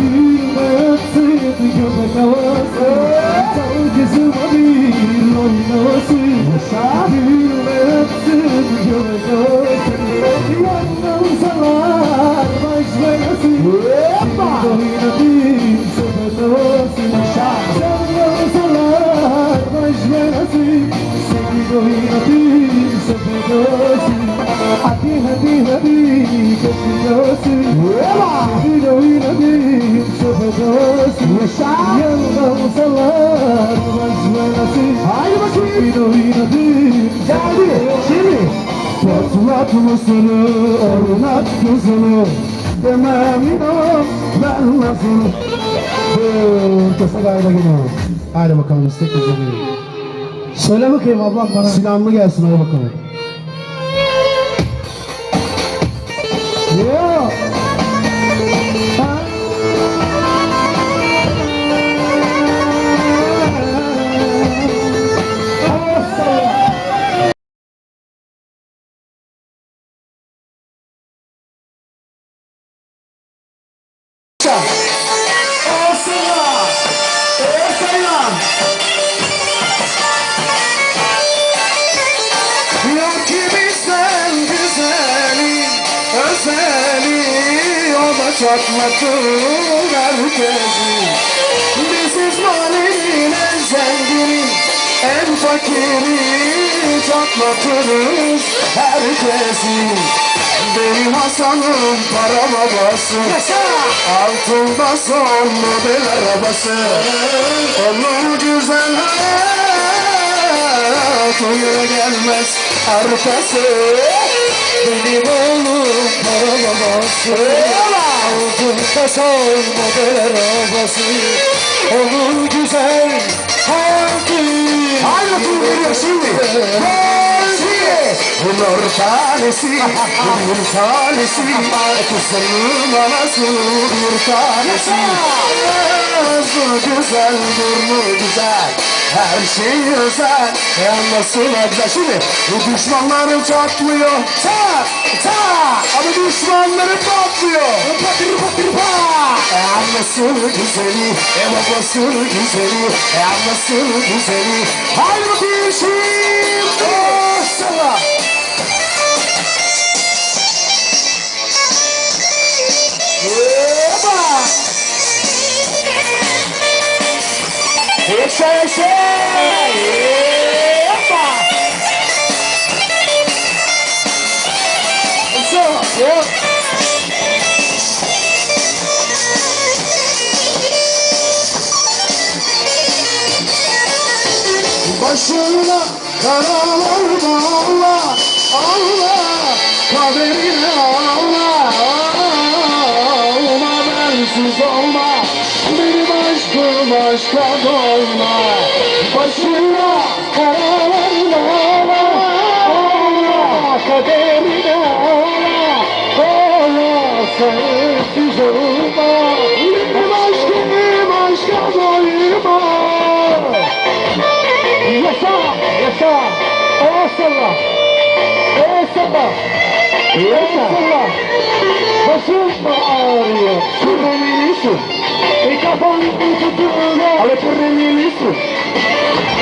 Hürmetsin göbek havası Sevgisi bir oynasın Hürmetsin göbek havası Yandan salar başlayasın Oynadım sepet havası Yandan salar başlayasın Seni oynadım sepet havası Hadi hadi hadi kaçıyorsun Yandan salar başlayasın Haydi bakayım Seni oynadım Geldi şimdi Patlat mısırı, oynat kızını Demem inan, ben nasıl kısa gayda gidiyorum Haydi bakalım istek üzeri Söyle bakayım ablam bana. Sinanlı gelsin hadi bakalım Da çatlatır herkesi Biziz manenin en zengini En fakiri çatlatırız herkesi. Benim Hasan'ım para babası Altında son model arabası. Onun güzel hayat gelmez. Arkası Benim oğlum Altında son model arabası Onun güzel hayatı Hayır dur veriyor şimdi. Nur tanesi, nur tanesi. Kızının anası bir tanesi Ağzı güzel, burnu güzel. Her şey özel. Nasıl güzel Şimdi bu düşmanlarım çatlıyor. Tak, tak Ama düşmanlarım patlıyor. Patır patır pat E anlasın güzeli E babası güzeli E anlasın güzeli. Haydi bakayım şimdi. Sana Başına karalar bağla Allah kaderine ağla Ağlama bensiz olma Benim aşkım aşka doyma Başına karalar bağla Allah kaderine ağla Ağla sensiz olma Benim aşkım aşka doyma Yaşa, yaşa. O sabah. O sabah. Yaşa. sabah. Başım ağrıyor? Sürmemelisin. E Ale porre mi.